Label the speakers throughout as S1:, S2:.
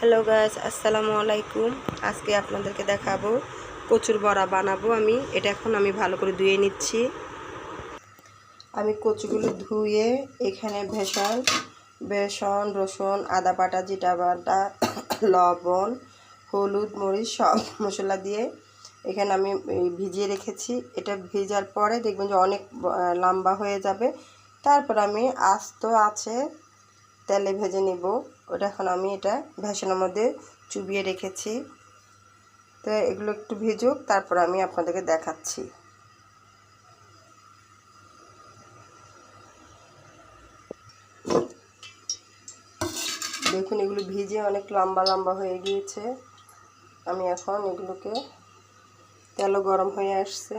S1: Hello guys আসসালামু আলাইকুম। আজকে আপনাদেরকে দেখাবো কচুর বড়া বানাবো আমি। এটা এখন আমি ভালো করে ধুয়ে নিচ্ছি। আমি কচুগুলো ধুয়ে এখানে ভেসন বেসন, রসুন, আদা বাটা জিটা বাটা, লবণ, হলুদ, মরিচ সব মশলা দিয়ে এখানে আমি ভিজিয়ে রেখেছি। এটা ভিজার পরে দেখবেন যে অনেক লম্বা হয়ে যাবে। তারপর আমি আস্ত আছে তেলে ভেজে নিব। ওটা এখন আমি এটা ভেসানোর মধ্যে চুবিয়ে রেখেছি। তো এগুলো একটু ভেজুক, তারপর আমি আপনাদেরকে দেখাচ্ছি। দেখুন, এগুলো ভিজে অনেক লম্বা লম্বা হয়ে গিয়েছে। আমি এখন এগুলোকে তেলও গরম হয়ে আসছে।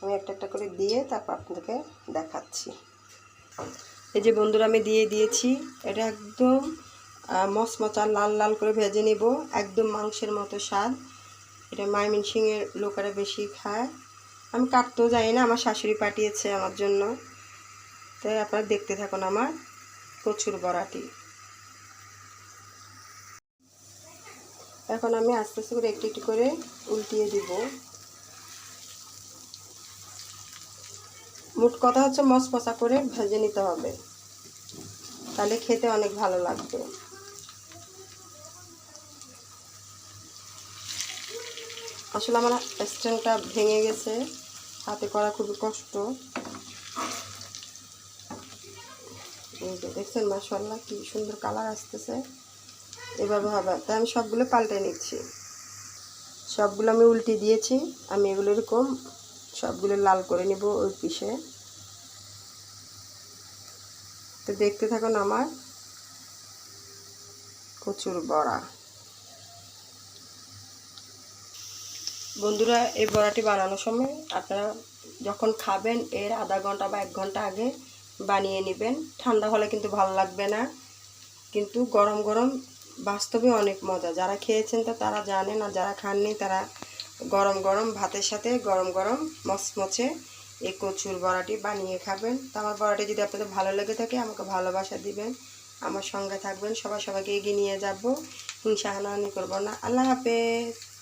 S1: আমি একটা একটা করে দিয়ে তারপর আপনাদেরকে দেখাচ্ছি। এই যে বন্ধুরা, আমি দিয়ে দিয়েছি। এটা একদম মচমচা, লাল লাল করে ভেজে নিব। একদম মাংসের মতো স্বাদ। এটা ময়মনসিংহের লোকেরা বেশি খায়। আমি কাটতেও যাই না, আমার শাশুড়ি পাঠিয়েছে আমার জন্য। তাই আপনারা দেখতে থাকুন আমার প্রচুর বড়াটি এখন আমি আস্তে আস্তে করে একটু একটু করে উল্টিয়ে দিব। মোট কথা হচ্ছে মশমশা করে ভেজে নিতে হবে। তাহলে খেতে অনেক ভালো লাগবে। আসলে আমার স্ট্যান্ডটা ভেঙে গেছে। হাতে করা খুবই কষ্ট। এই দেখছেন মাসাল্লাহ কি সুন্দর কালার আসতেছে। এভাবে হবে। তাই আমি সবগুলো পাল্টে নিচ্ছি। সবগুলো আমি উল্টে দিয়েছি। আমি এগুলো এরকম সবগুলো লাল করে নিব ওই পিসে। তো দেখতে থাকুন আমার কচুর বড়া। বন্ধুরা, এই বড়াটি বানানোর সময় আপনারা যখন খাবেন, এর আধা ঘণ্টা বা এক ঘণ্টা আগে বানিয়ে নেবেন। ঠান্ডা হলে কিন্তু ভালো লাগবে না। কিন্তু গরম গরম বাস্তবে অনেক মজা। যারা খেয়েছেন তো তারা জানেন আর যারা খাননি তারা গরম গরম ভাতের সাথে গরম গরম মচমচে এই কচুর বড়াটি বানিয়ে খাবেন। তো আমার বড়াটি যদি আপনাদের ভালো লেগে থাকে, আমাকে ভালোবাসা দিবেন। আমার সঙ্গে থাকবেন, সবাই সবাইকে এগিয়ে নিয়ে যাব। হিংসা হানাহানি করব না। আল্লাহ হাফেজ।